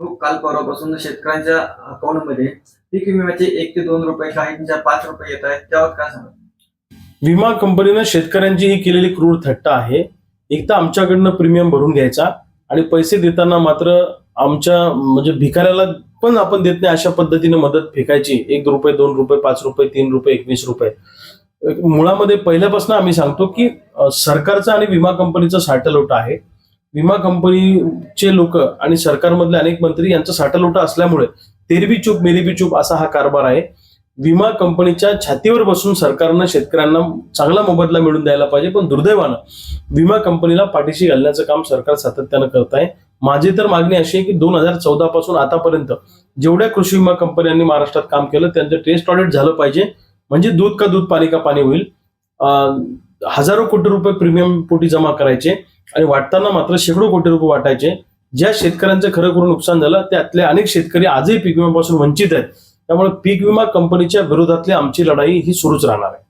हो काल परवापासून शेतकऱ्यांच्या अकाउंटमध्ये पीक विम्याचे एक ते दोन रुपये काहींच्या म्हणजे पाच रुपये येत आहेत. त्यावर काय सांगा विमा कंपनीनं शेतकऱ्यांची ही केलेली क्रूर थट्टा आहे. एक तर आमच्याकडनं प्रीमियम भरून घ्यायचा आणि पैसे देताना मात्र आमच्या म्हणजे भिकाऱ्याला पण आपण देत नाही अशा पद्धतीने मदत फेकायची. एक रुपये दोन रुपये पाच रुपये तीन रुपये एकवीस रुपये. मुळामध्ये पहिल्यापासून आम्ही सांगतो की सरकारचा आणि विमा कंपनीचा साठलोट आहे. विमा कंपनीचे लोक आणि सरकारमधले अनेक मंत्री यांचा साठालोटा असल्यामुळे तेरबी चूप मेरीबी चूप असा हा कारभार आहे. विमा कंपनीच्या छातीवर बसून सरकारनं शेतकऱ्यांना चांगला मोबदला मिळून द्यायला पाहिजे पण दुर्दैवानं विमा कंपनीला पाठीशी घालण्याचं काम सरकार सातत्यानं करत आहे. माझी तर मागणी अशी आहे की दोन हजार चौदा पासून आतापर्यंत जेवढ्या कृषी विमा कंपन्यांनी महाराष्ट्रात काम केलं त्यांचं टेस्ट ऑडिट झालं पाहिजे. म्हणजे दूध का दूध पाणी का पाणी होईल. हजारो कोटी रुपये प्रीमियम पोटी जमा करायचे. आणि वाटताना मात्र शेकडो कोटी रुपये वाटायचे. ज्या शेतकऱ्यांचं खरं करून नुकसान झालं त्यातले अनेक शेतकरी आजही पीक विम्यापासून वंचित आहेत. त्यामुळे पीक विमा कंपनीच्या विरोधातली आमची लढाई ही सुरूच राहणार आहे.